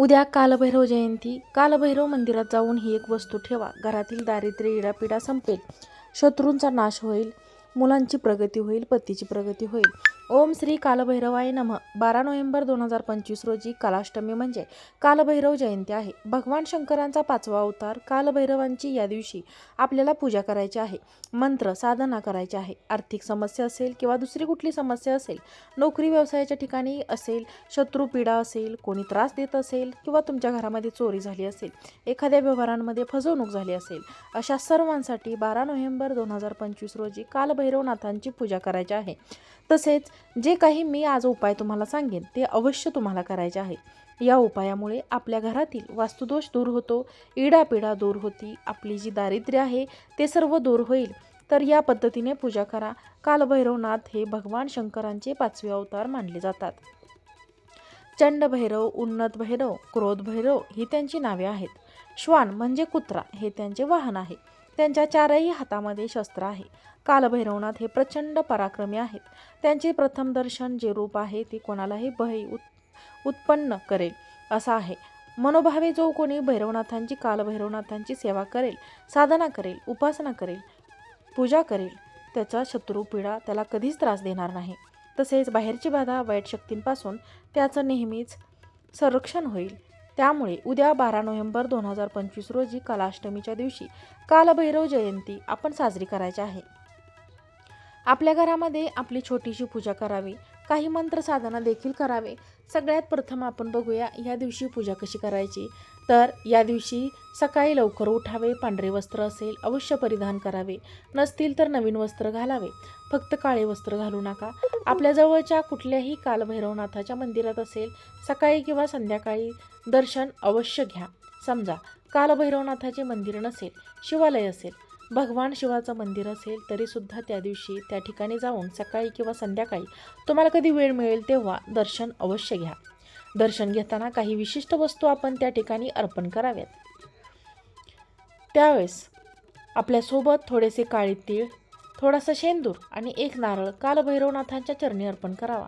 उद्या कालभैरव जयंती. कालभैरव मंदिरात जाऊन ही एक वस्तू ठेवा. घरातील दारिद्र्य इडापिडा संपेल. शत्रूंचा नाश होईल. मुलांची प्रगती होईल पतीची प्रगती होईल. ओम श्री कालभैरवाय नम. बारा नोव्हेंबर दोन हजार पंचवीस रोजी कालाष्टमी म्हणजे कालभैरव जयंती आहे. भगवान शंकरांचा पाचवा अवतार कालभैरवांची या दिवशी आपल्याला पूजा करायची आहे. मंत्र साधना करायची आहे. आर्थिक समस्या असेल किंवा दुसरी कुठली समस्या असेल नोकरी व्यवसायाच्या ठिकाणी असेल शत्रू पीडा असेल कोणी त्रास देत असेल किंवा तुमच्या घरामध्ये चोरी झाली असेल एखाद्या व्यवहारांमध्ये फसवणूक झाली असेल अशा सर्वांसाठी बारा नोव्हेंबर दोन हजार पंचवीस रोजी भैरवनाथांची पूजा करायची आहे. तसेच जे काही मी आज उपाय तुम्हाला सांगेन ते अवश्य तुम्हाला करायचे आहे. या उपायामुळे आपल्या घरातील वास्तुदोष दूर होतो इडापिडा दूर होती आपली जी दारिद्र्य आहे ते सर्व दूर होईल. तर या पद्धतीने पूजा करा. कालभैरवनाथ हे भगवान शंकरांचे पाचवे अवतार मानले जातात. चंड भैरव उन्नत भैरव क्रोध भैरव ही त्यांची नावे आहेत. श्वान म्हणजे कुत्रा हे त्यांचे वाहन आहे. त्यांच्या चारही हातामध्ये शस्त्र आहे. कालभैरवनाथ हे प्रचंड पराक्रमी आहेत. त्यांचे प्रथम दर्शन जे रूप आहे ते कोणालाही भय उत् उत्पन्न करेल असं आहे. मनोभावे जो कोणी भैरवनाथांची कालभैरवनाथांची सेवा करेल साधना करेल उपासना करेल पूजा करेल त्याचा शत्रू पिढा त्याला कधीच त्रास देणार नाही. तसेच बाहेरची बाधा वाईट शक्तींपासून त्याचं नेहमीच संरक्षण होईल. त्यामुळे उद्या बारा नोव्हेंबर दोन हजार पंचवीस रोजी कालाष्टमीच्या दिवशी कालभैरव जयंती आपण साजरी करायची आहे. आपल्या घरामध्ये आपली छोटीशी पूजा करावी काही मंत्र साधना देखील करावे. सगळ्यात प्रथम आपण बघूया या दिवशी पूजा कशी करायची? तर या दिवशी सकाळी लवकर उठावे पांढरे वस्त्र असेल अवश्य परिधान करावे. नसतील तर नवीन वस्त्र घालावे. फक्त काळे वस्त्र घालू नका. आपल्या जवळच्या कुठल्याही कालभैरवनाथाच्या मंदिरात असेल सकाळी किंवा संध्याकाळी दर्शन अवश्य घ्या. समजा कालभैरवनाथाचे मंदिर नसेल शिवालय असेल भगवान शिवाचं मंदिर असेल तरीसुद्धा त्या दिवशी त्या ठिकाणी जाऊन सकाळी किंवा संध्याकाळी तुम्हाला कधी वेळ मिळेल तेव्हा दर्शन अवश्य घ्या. दर्शन घेताना काही विशिष्ट वस्तू आपण त्या ठिकाणी अर्पण कराव्यात. त्यावेळेस आपल्यासोबत थोडेसे काळे तीळ थोडासा शेंदूर आणि एक नारळ कालभैरवनाथांच्या चरणी अर्पण करावा.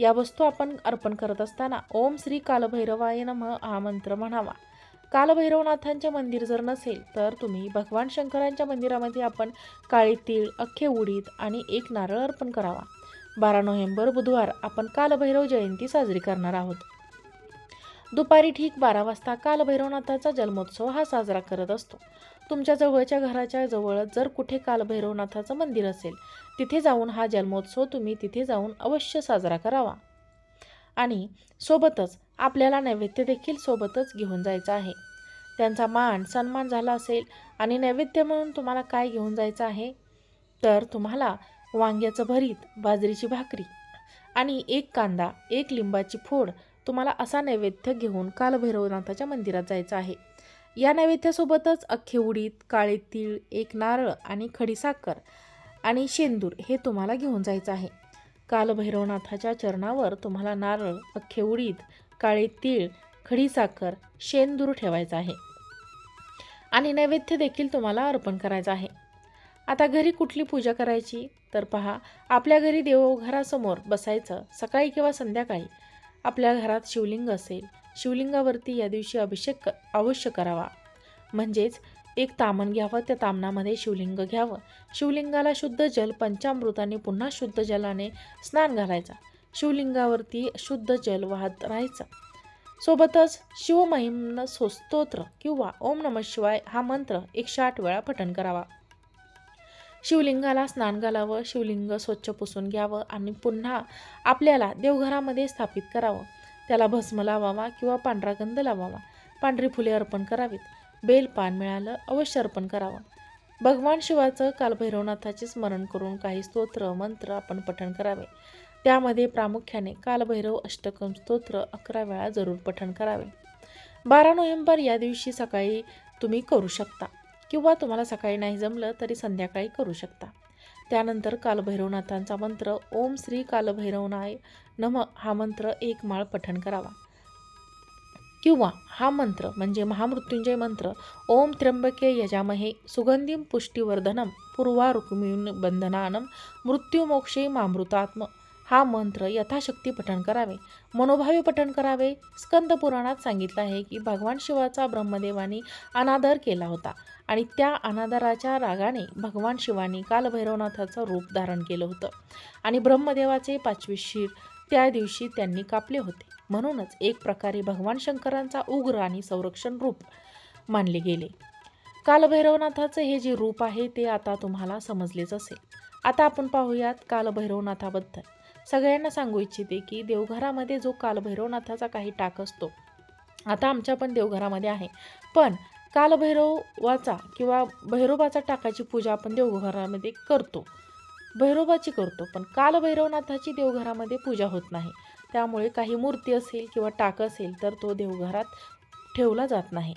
या वस्तू आपण अर्पण करत असताना ओम श्री कालभैरवाय नम हा मंत्र म्हणावा. कालभैरवनाथांचे मंदिर जर नसेल तर तुम्ही भगवान शंकरांच्या मंदिरामध्ये आपण काळे तीळ अख्खे उडीद आणि एक नारळ अर्पण करावा. बारा नोव्हेंबर बुधवार आपण कालभैरव जयंती साजरी करणार आहोत. दुपारी ठीक बारा वाजता कालभैरवनाथाचा जन्मोत्सव हा साजरा करत असतो. तुमच्या जवळच्या घराच्या जवळच जर कुठे कालभैरवनाथाचं मंदिर असेल तिथे जाऊन हा जन्मोत्सव तुम्ही तिथे जाऊन अवश्य साजरा करावा. आणि सोबतच आपल्याला नैवेद्य देखील सोबतच घेऊन जायचं आहे. त्यांचा मान सन्मान झाला असेल आणि नैवेद्य म्हणून तुम्हाला काय घेऊन जायचं आहे? तर तुम्हाला वांग्याचं भरीत बाजरीची भाकरी आणि एक कांदा एक लिंबाची फोड तुम्हाला असा नैवेद्य घेऊन कालभैरवनाथाच्या मंदिरात जायचं आहे. या नैवेद्यासोबतच अख्खे उडीद काळे तीळ एक नारळ आणि खडीसाखर आणि शेंदूर हे तुम्हाला घेऊन जायचं आहे. कालभैरवनाथाच्या चरणावर तुम्हाला नारळ अख्खे उडीद काळे तीळ खडीसाखर शेंदूर ठेवायचा आहे. आणि नैवेद्य देखील तुम्हाला अर्पण करायचं आहे. आता घरी कुठली पूजा करायची? तर पहा आपल्या घरी देवघरासमोर बसायचं सकाळी किंवा संध्याकाळी. आपल्या घरात शिवलिंग असेल शिवलिंगावरती या दिवशी अभिषेक अवश्य करावा. म्हणजेच एक तामण घ्यावं त्या तामणामध्ये शिवलिंग घ्यावं. शिवलिंगाला शुद्ध जल पंचामृताने पुन्हा शुद्ध जलाने स्नान घालायचा. शिवलिंगावरती शुद्ध जल वाहत राहायचं. सोबतच शिवमहिम्न स्वस्तोत्र किंवा ओम नम शिवाय हा मंत्र एकशे आठ वेळा पठण करावा. शिवलिंगाला स्नान घालावं शिवलिंग स्वच्छ पुसून घ्यावं आणि पुन्हा आपल्याला देवघरामध्ये स्थापित करावं. त्याला भस्म लावावा किंवा पांढरा गंध लावावा. पांढरी फुले अर्पण करावीत. बेल पान मिळालं अवश्य अर्पण करावं. भगवान शिवाचं कालभैरवनाथाचे स्मरण करून काही स्तोत्र मंत्र आपण पठण करावे. त्यामध्ये प्रामुख्याने कालभैरव अष्टकम स्तोत्र अकरा वेळा जरूर पठण करावे. बारा नोव्हेंबर या दिवशी सकाळी तुम्ही करू शकता किंवा तुम्हाला सकाळी नाही जमलं तरी संध्याकाळी करू शकता. त्यानंतर कालभैरवनाथांचा मंत्र ओम श्री कालभैरवनाय नम हा मंत्र एक माळ पठण करावा. किंवा हा मंत्र म्हणजे महामृत्युंजय मंत्र ओम त्र्यंबके यजामहे सुगंधीम पुष्टिवर्धनम पूर्वा रुक्मिण बंधनानम मृत्युमोक्षे मामृतात्म हा मंत्र यथाशक्ती पठण करावे. मनोभावे पठण करावे. स्कंद पुराणात सांगितलं आहे की भगवान शिवाचा ब्रह्मदेवाने अनादर केला होता आणि त्या अनादराच्या रागाने भगवान शिवानी कालभैरवनाथाचं रूप धारण केलं होतं आणि ब्रह्मदेवाचे पाचवे शिर त्या दिवशी त्यांनी कापले होते. म्हणूनच एक प्रकारे भगवान शंकरांचा उग्र आणि संरक्षण रूप मानले गेले. कालभैरवनाथाचं हे जे रूप आहे ते आता तुम्हाला समजलेच असेल. आता आपण पाहूयात कालभैरवनाथाबद्दल. सगळ्यांना सांगू इच्छिते की देवघरामध्ये जो कालभैरवनाथाचा काही टाक असतो आता आमच्या पण देवघरामध्ये आहे. पण कालभैरवाचा किंवा भैरोबाचा टाकाची पूजा आपण देवघरामध्ये करतो. भैरोबाची करतो पण कालभैरवनाथाची देवघरामध्ये पूजा होत नाही. त्यामुळे काही मूर्ती असेल किंवा टाक असेल तर तो देवघरात ठेवला जात नाही.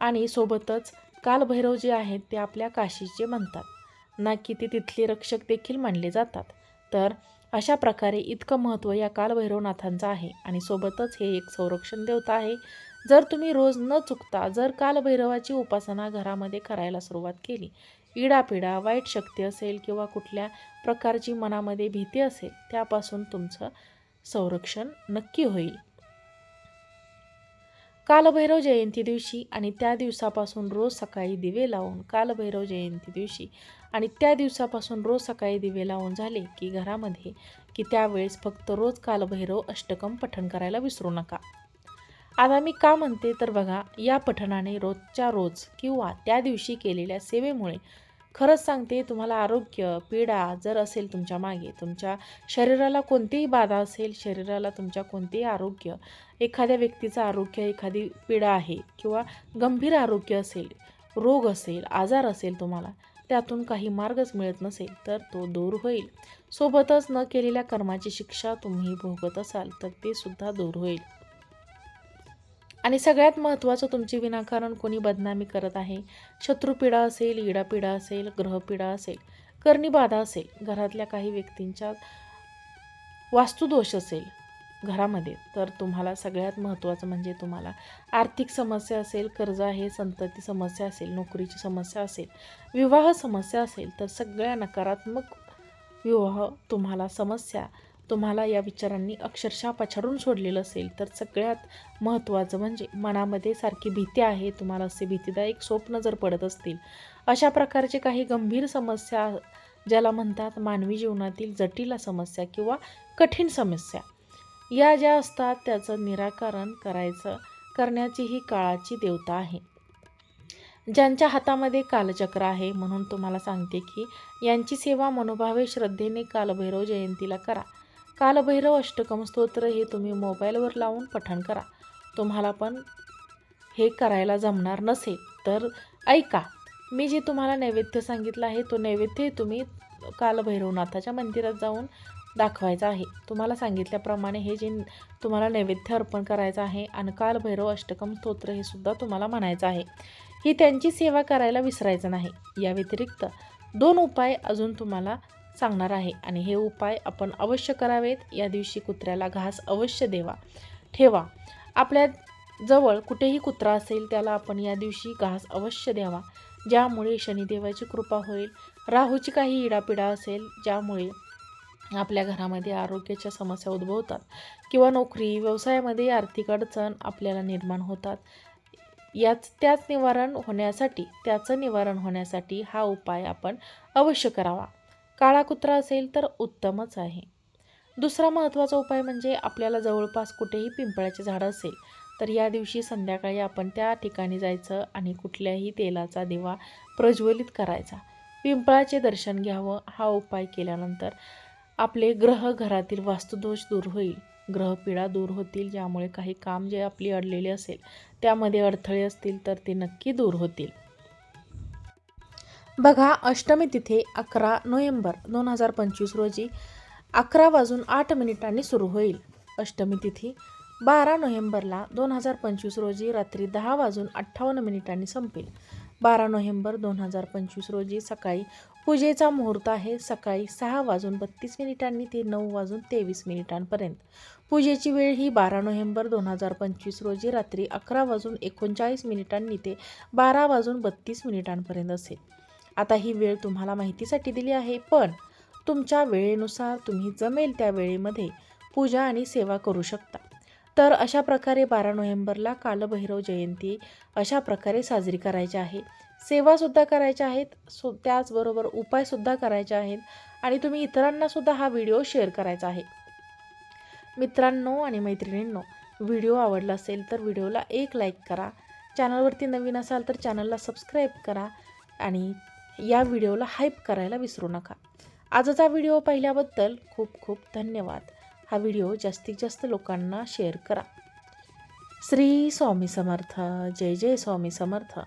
आणि सोबतच कालभैरव जे आहेत ते आपल्या काशीचे म्हणतात. ना की ते तिथले रक्षक देखील मानले जातात. तर अशा प्रकारे इतकं महत्त्व या कालभैरवनाथांचं आहे आणि सोबतच हे एक संरक्षण देवता आहे. जर तुम्ही रोज न चुकता जर कालभैरवाची उपासना घरामध्ये करायला सुरुवात केली इडापिडा वाईट शक्ती असेल किंवा कुठल्या प्रकारची मनामध्ये भीती असेल त्यापासून तुमचं संरक्षण नक्की होईल. कालभैरव जयंती दिवशी आणि त्या दिवसापासून रोज सकाळी दिवे लावून कालभैरव जयंती दिवशी आणि त्या दिवसापासून रोज सकाळी दिवे लावून झाले की घरामध्ये की त्यावेळेस फक्त रोज कालभैरव अष्टकम पठण करायला विसरू नका. आता मी का म्हणते तर बघा या पठणाने रोजच्या रोज किंवा त्या दिवशी केलेल्या सेवेमुळे खरंच सांगते तुम्हाला आरोग्य पीडा जर असेल तुमच्या मागे तुमच्या शरीराला कोणतीही बाधा असेल शरीराला तुमच्या कोणतेही आरोग्य एखाद्या व्यक्तीचं आरोग्य एखादी पीडा आहे किंवा गंभीर आरोग्य असेल रोग असेल आजार असेल तुम्हाला त्यातून काही मार्गच मिळत नसेल तर तो दूर होईल. सोबतच न केलेल्या कर्माची शिक्षा तुम्ही भोगत असाल तर ते सुद्धा दूर होईल. आणि सगळ्यात महत्त्वाचं तुमची विनाकारण कोणी बदनामी करत आहे? शत्रुपीडा असेल इडापीडा असेल ग्रहपीडा असेल कर्णीबाधा असेल घरातल्या काही व्यक्तींच्या वास्तुदोष असेल घरामध्ये तर तुम्हाला सगळ्यात महत्त्वाचं म्हणजे तुम्हाला आर्थिक समस्या असेल कर्ज आहे संतती समस्या असेल नोकरीची समस्या असेल विवाह समस्या असेल तर सगळ्या नकारात्मक विवाह तुम्हाला समस्या तुम्हाला या विचारांनी अक्षरशः पछाडून सोडलेलं असेल. तर सगळ्यात महत्त्वाचं म्हणजे मनामध्ये सारखी भीती आहे तुम्हाला असे भीतीदायक स्वप्न जर पडत असतील. अशा प्रकारचे काही गंभीर समस्या ज्याला म्हणतात मानवी जीवनातील जटिल समस्या किंवा कठीण समस्या. या ज्या असतात त्याचं निराकरण करायचं करण्याची ही काळाची देवता आहे. ज्यांच्या हातामध्ये कालचक्र आहे म्हणून तुम्हाला सांगते की यांची सेवा मनोभावे श्रद्धेने कालभैरव जयंतीला करा. कालभैरव अष्टकम स्तोत्र हे तुम्ही मोबाईलवर लावून पठण करा. तुम्हाला पण हे करायला जमणार नसेल तर ऐका मी जे तुम्हाला नैवेद्य सांगितलं आहे तो नैवेद्य तुम्ही कालभैरवनाथाच्या मंदिरात जाऊन दाखवायचा आहे. तुम्हाला सांगितल्याप्रमाणे हे जे तुम्हाला नैवेद्य अर्पण करायचं आहे आणि कालभैरव अष्टकम स्तोत्र हे सुद्धा तुम्हाला म्हणायचं आहे. ही त्यांची सेवा करायला विसरायचं नाही. या व्यतिरिक्त दोन उपाय अजून तुम्हाला सांगणार आहे. आणि हे उपाय आपण अवश्य करावेत. या दिवशी कुत्र्याला घास अवश्य देवा. ठेवा. आपल्या जवळ कुठेही कुत्रा असेल त्याला आपण या दिवशी घास अवश्य द्यावा. ज्यामुळे शनिदेवाची कृपा होईल. राहूची काही इडापिडा असेल ज्यामुळे आपल्या घरामध्ये आरोग्याच्या समस्या उद्भवतात. किंवा नोकरी व्यवसायामध्ये आर्थिक अडचण आपल्याला निर्माण होतात. याच त्याच निवारण होण्यासाठी त्याचं निवारण होण्यासाठी हा उपाय आपण अवश्य करावा. काळा कुत्रा असेल तर उत्तमच आहे. दुसरा महत्त्वाचा उपाय म्हणजे आपल्याला जवळपास कुठेही पिंपळाचे झाड असेल तर या दिवशी संध्याकाळी आपण त्या ठिकाणी जायचं आणि कुठल्याही तेलाचा दिवा प्रज्वलित करायचा. पिंपळाचे दर्शन घ्यावं हा उपाय केल्यानंतर आपले ग्रह घरातील वास्तुदोष दूर होईल. ग्रहपीडा दूर होतील ज्यामुळे काही काम जे आपली अडलेले असेल त्यामध्ये अडथळे असतील तर ते नक्की दूर होतील. बघा अष्टमी तिथे अकरा नोव्हेंबर दोन हजार पंचवीस रोजी अकरा वाजून आठ मिनिटांनी सुरू होईल. अष्टमी तिथी बारा नोव्हेंबरला दोन हजार पंचवीस रोजी रात्री दहा वाजून अठ्ठावन्न मिनिटांनी संपेल. बारा नोव्हेंबर दोन हजार पंचवीस रोजी सकाळी पूजेचा मुहूर्त आहे. सकाळी सहा वाजून बत्तीस मिनिटांनी ते नऊ वाजून तेवीस मिनिटांपर्यंत. पूजेची वेळ ही बारा नोव्हेंबर दोन हजार पंचवीस रोजी रात्री अकरा वाजून एकोणचाळीस मिनिटांनी ते बारा वाजून बत्तीस मिनिटांपर्यंत असेल. आता ही वेळ तुम्हाला माहितीसाठी दिली आहे पण तुमच्या वेळेनुसार तुम्ही जमेल त्या वेळेमध्ये पूजा आणि सेवा करू शकता. तर अशा प्रकारे बारा नोव्हेंबरला कालभैरव जयंती अशा प्रकारे साजरी करायची आहे. सेवासुद्धा करायच्या आहेत सो त्याचबरोबर उपायसुद्धा करायचे आहेत आणि तुम्ही इतरांनासुद्धा हा व्हिडिओ शेअर करायचा आहे. मित्रांनो आणि मैत्रिणींनो व्हिडिओ आवडला असेल तर व्हिडिओला एक लाईक करा. चॅनलवरती नवीन असाल तर चॅनलला सबस्क्राईब करा आणि या व्हिडिओला हाईप करायला विसरू नका. आजचा व्हिडिओ पाहिल्याबद्दल खूप खूप धन्यवाद. हा व्हिडिओ जास्तीत जास्त लोकांना शेअर करा. श्री स्वामी समर्थ. जय जय स्वामी समर्थ.